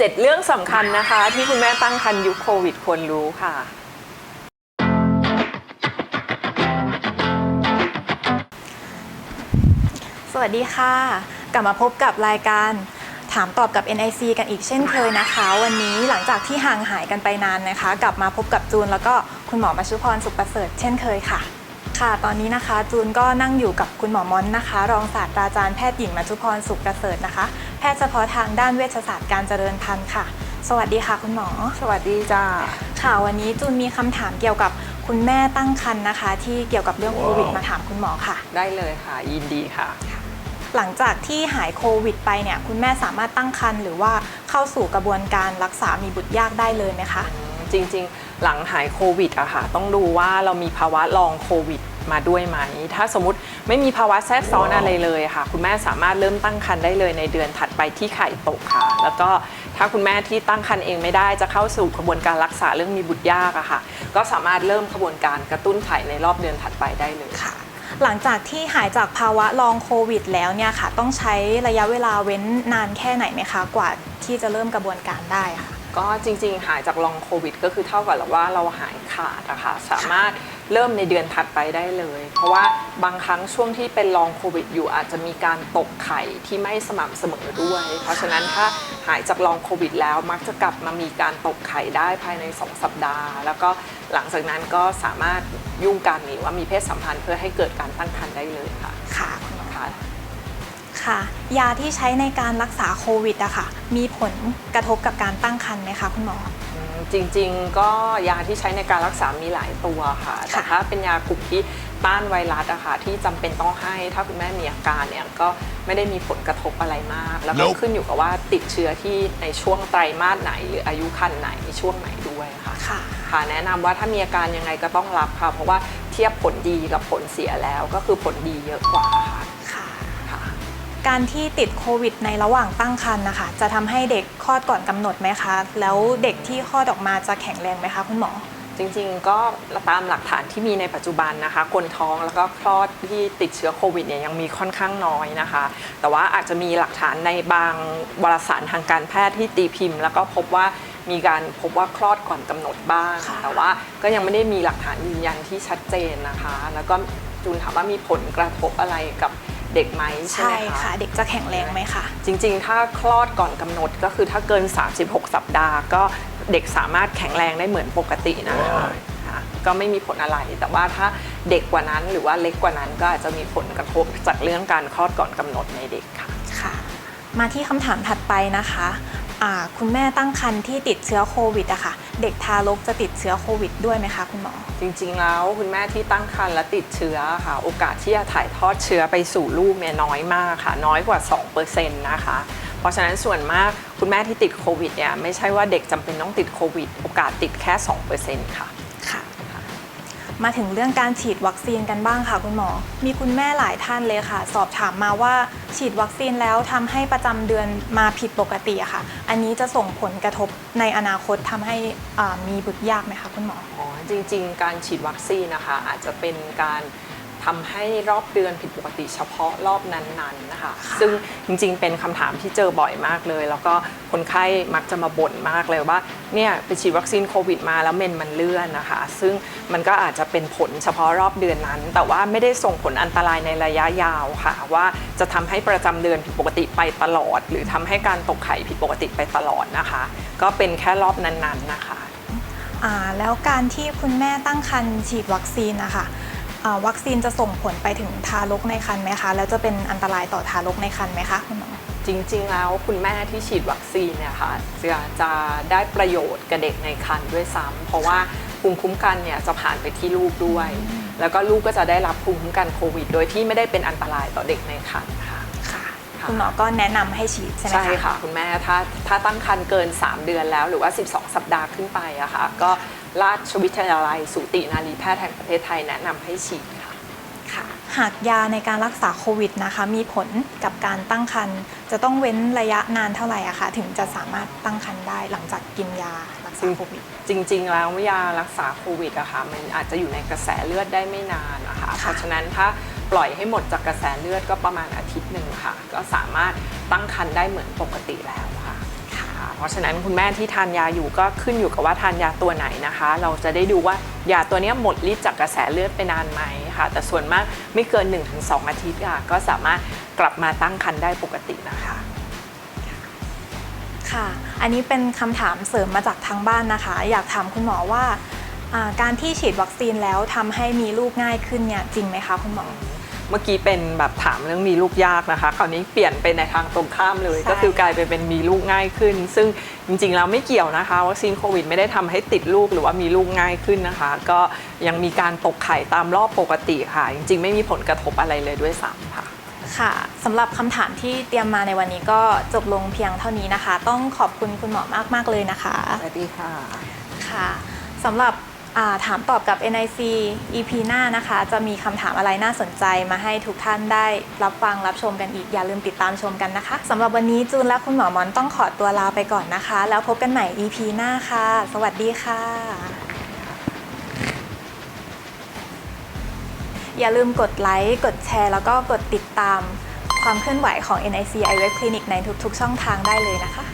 7เรื่องสำคัญนะคะ ที่คุณแม่ตั้งครรภ์ยุคโควิดควรรู้ค่ะ สวัสดีค่ะ กลับมาพบกับรายการถามตอบกับ NIC กันอีกเช่นเคยนะคะ วันนี้หลังจากที่ห่างหายกันไปนานนะคะ กลับมาพบกับจูนแล้วก็คุณหมอมาชุพรสุขประเสริฐเช่นเคยค่ะ ค่ะ ตอนนี้นะคะจูนก็นั่งอยู่กับคุณหมอมอนนะคะ รองศาสตราจารย์แพทย์หญิงมาชุพรสุขประเสริฐนะคะ แพทย์เฉพาะทางด้านเวชศาสตร์การเจริญพันธุ์ค่ะ สวัสดีค่ะคุณหมอ สวัสดีจ้าค่ะวันนี้จูนมีคำถามเกี่ยวกับคุณแม่ตั้งครรภ์นะคะ ที่เกี่ยวกับเรื่องโควิดมาถามคุณหมอค่ะ ได้เลยค่ะ ยินดีค่ะ หลังจากที่หายโควิดไปเนี่ย คุณแม่สามารถตั้งครรภ์หรือว่าเข้าสู่กระบวนการรักษามีบุตรยากได้เลยไหมคะ จริง ๆ หลังหายโควิดอะค่ะต้องดูว่าเรามีภาวะลองโควิดมาด้วยไหม ถ้าสมมติไม่มีภาวะแทรกซ้อนอะไรเลยค่ะ คุณแม่สามารถเริ่มตั้งครรภ์ได้เลยในเดือนถัดไปที่ไข่ตกค่ะ แล้วก็ถ้าคุณแม่ที่ตั้งครรภ์เองไม่ได้จะเข้าสู่กระบวนการรักษาเรื่องมีบุตรยากอะค่ะ ก็สามารถเริ่มกระบวนการกระตุ้นไข่ในรอบเดือนถัดไปได้เลยค่ะ หลังจากที่หายจากภาวะลองโควิด แล้วเนี่ยค่ะ ต้องใช้ระยะเวลาเว้นนานแค่ไหนไหมคะ กว่าที่จะเริ่มกระบวนการได้ค่ะ ก็จริงๆ หายจากลองโควิด ก็คือเท่ากับว่าเราหายขาดนะคะสามารถเริ่มในเดือนถัดไปได้เลย เพราะว่าบางครั้งช่วงที่เป็นลองโควิดอยู่อาจจะมีการตกไข่ที่ไม่สม่ำเสมอด้วย เพราะฉะนั้นถ้าหายจากลองโควิดแล้วมักจะกลับมามีการตกไข่ได้ภายใน 2 สัปดาห์ แล้วก็หลังจากนั้นก็สามารถยุ่งกันหรือว่ามีเพศสัมพันธ์เพื่อให้เกิดการตั้งครรภ์ได้เลยค่ะค่ะคุณหมอค่ะ ค่ะ ยาที่ใช้ในการรักษาโควิดอะค่ะ มีผลกระทบกับการตั้งครรภ์ไหมคะคุณหมออืมจริงๆ ก็ยาที่ใช้ในการรักษามีหลายตัวค่ะ แต่ถ้าเป็นยากลุ่มที่ต้านไวรัสอะค่ะที่จำเป็นต้องให้ถ้าคุณแม่มีอาการเนี่ยก็ไม่ได้มีผลกระทบอะไรมาก แล้วก็ Nope ขึ้นอยู่กับว่าติดเชื้อที่ในช่วงไตรมาสไหน หรืออายุคันไหนช่วงไหนด้วยค่ะค่ะค่ะแนะนำว่าถ้ามีอาการยังไงก็ต้องรับค่ะ เพราะว่าเทียบผลดีกับผลเสียแล้วก็คือผลดีเยอะกว่าค่ะค่ะค่ะ การที่ติดโควิดในระหว่างตั้งครรภ์นะคะจะทำให้เด็กคลอดก่อนกำหนดไหมคะ แล้วเด็กที่คลอดออกมาจะแข็งแรงไหมคะคุณหมอ จริงๆ ก็ตามหลักฐานที่มีในปัจจุบันนะคะ คนท้องแล้วก็คลอดที่ติดเชื้อโควิดเนี่ยยังมีค่อนข้างน้อยนะคะ แต่ว่าอาจจะมีหลักฐานในบางวารสารทางการแพทย์ที่ตีพิมพ์ แล้วก็พบว่ามีการพบว่าคลอดก่อนกำหนดบ้างค่ะแต่ว่าก็ยังไม่ได้มีหลักฐานยืนยันที่ชัดเจนนะคะ แล้วก็จูนถามว่ามีผลกระทบอะไรกับ เด็กไหมใช่ใช่ไหมคะค่ะเด็กจะแข็งแรงไหมคะ จริงๆ ถ้าคลอดก่อนกำหนดก็คือถ้าเกิน 36 สัปดาห์ ก็เด็กสามารถแข็งแรงได้เหมือนปกตินะคะค่ะก็ไม่มีผลอะไร แต่ว่าถ้าเด็กกว่านั้นหรือว่าเล็กกว่านั้นก็อาจจะมีผลกระทบจากเรื่องการคลอดก่อนกำหนดในเด็กค่ะ ค่ะมาที่คำถามถัดไปนะคะอ่า คุณแม่ตั้งครรภ์ที่ติดเชื้อโควิดอะค่ะ เด็กทารกจะติดเชื้อโควิดด้วยไหมคะคุณหมอ จริงๆแล้วคุณแม่ที่ตั้งครรภ์และติดเชื้อค่ะ โอกาสที่จะถ่ายทอดเชื้อไปสู่ลูกเนี่ยน้อยมากค่ะ น้อยกว่า 2%นะคะ เพราะฉะนั้นส่วนมากคุณแม่ที่ติดโควิดเนี่ยไม่ใช่ว่าเด็กจำเป็นต้องติดโควิด โอกาสติดแค่ 2%ค่ะ มาถึงเรื่องการฉีดวัคซีนกันบ้างค่ะคุณหมอ มีคุณแม่หลายท่านเลยค่ะ สอบถามมาว่าฉีดวัคซีนแล้วทำให้ประจำเดือนมาผิดปกติอะค่ะ อันนี้จะส่งผลกระทบในอนาคตทำให้มีบุตรยากไหมคะคุณหมอ อ๋อ จริง ๆ การฉีดวัคซีนนะคะอาจจะเป็นการ ทำให้รอบเดือนผิดปกติเฉพาะรอบนั้นๆนะคะค่ะซึ่งจริงๆ เป็นคำถามที่เจอบ่อยมากเลย แล้วก็คนไข้มักจะมาบ่นมากเลยว่าเนี่ยไปฉีดวัคซีนโควิดมาแล้วเมนมันเลื่อนนะคะ ซึ่งมันก็อาจจะเป็นผลเฉพาะรอบเดือนนั้น แต่ว่าไม่ได้ส่งผลอันตรายในระยะยาวค่ะ ว่าจะทำให้ประจำเดือนผิดปกติไปตลอด หรือทำให้การตกไข่ผิดปกติไปตลอดนะคะ ก็เป็นแค่รอบนั้นๆนะคะอ่าแล้วการที่คุณแม่ตั้งครรภ์ฉีดวัคซีนนะคะอ่า วัคซีนจะส่งผลไปถึงทารกในครรภ์ไหมคะ แล้วจะเป็นอันตรายต่อทารกในครรภ์ไหมคะคุณหมอจริงๆ แล้วคุณแม่ที่ฉีดวัคซีนเนี่ยค่ะจะจะได้ประโยชน์กับเด็กในครรภ์ด้วยซ้ำเพราะว่าภูมิคุ้มกันเนี่ยจะผ่านไปที่ลูกด้วย แล้วก็ลูกก็จะได้รับภูมิคุ้มกันโควิด โดยที่ไม่ได้เป็นอันตรายต่อเด็กในครรภ์ค่ะค่ะค่ะคุณหมอก็แนะนำให้ฉีดใช่ไหมคะใช่ค่ะ คุณแม่ถ้าถ้าตั้งครรภ์เกิน 3 เดือนแล้วหรือว่า 12 สัปดาห์ขึ้นไปอะค่ะก็ ราชวิทยาลัย สูตินารีแพทย์แห่งประเทศไทยแนะนำให้ฉีดค่ะค่ะ หากยาในการรักษาโควิดนะคะ มีผลกับการตั้งครรภ์จะต้องเว้นระยะนานเท่าไหร่อะคะถึงจะสามารถตั้งครรภ์ได้หลังจากกินยารักษาโควิด จริงๆ แล้วยารักษาโควิดอะค่ะมันอาจจะอยู่ในกระแสเลือดได้ไม่นานนะคะ เพราะฉะนั้นถ้าปล่อยให้หมดจากกระแสเลือดก็ประมาณอาทิตย์หนึ่งค่ะ ก็สามารถตั้งครรภ์ได้เหมือนปกติแล้วค่ะค่ะ เพราะฉะนั้นคุณแม่ที่ทานยาอยู่ก็ขึ้นอยู่กับว่าทานยาตัวไหนนะคะ เราจะได้ดูว่ายาตัวนี้หมดฤทธิ์จากกระแสเลือดไปนานไหมค่ะ แต่ส่วนมากไม่เกิน 1-2 อาทิตย์ค่ะก็สามารถกลับมาตั้งครรภ์ได้ปกตินะคะค่ะ อันนี้เป็นคำถามเสริมมาจากทางบ้านนะคะ อยากถามคุณหมอว่า การที่ฉีดวัคซีนแล้วทำให้มีลูกง่ายขึ้นเนี่ยจริงไหมคะคุณหมอ เมื่อกี้เป็นแบบถามเรื่องมีลูกยากนะคะ คราวนี้เปลี่ยนไปในทางตรงข้ามเลยใช่ก็คือกลายไปเป็นมีลูกง่ายขึ้น ซึ่งจริงๆแล้วไม่เกี่ยวนะคะวัคซีนโควิดไม่ได้ทำให้ติดลูกหรือว่ามีลูกง่ายขึ้นนะคะ ก็ยังมีการตกไข่ตามรอบปกติค่ะ จริงๆ ไม่มีผลกระทบอะไรเลยด้วยซ้ำค่ะค่ะสำหรับคำถามที่เตรียมมาในวันนี้ก็จบลงเพียงเท่านี้นะคะ ต้องขอบคุณคุณหมอมากๆเลยนะคะ สวัสดีค่ะ ค่ะสำหรับอ่า ถามตอบกับ NIC EP หน้านะคะ จะมีคำถามอะไรน่าสนใจมาให้ทุกท่านได้รับฟังรับชมกันอีก อย่าลืมติดตามชมกันนะคะสำหรับวันนี้จูนและคุณหมอมอนต้องขอตัวลาไปก่อนนะคะ แล้วพบกันใหม่ EP หน้าค่ะ สวัสดีค่ะ อย่าลืมกดไลค์ กดแชร์ แล้วก็กดติดตามความเคลื่อนไหวของ NIC i w e b Clinic ในทุกๆ ช่องทางได้เลยนะคะ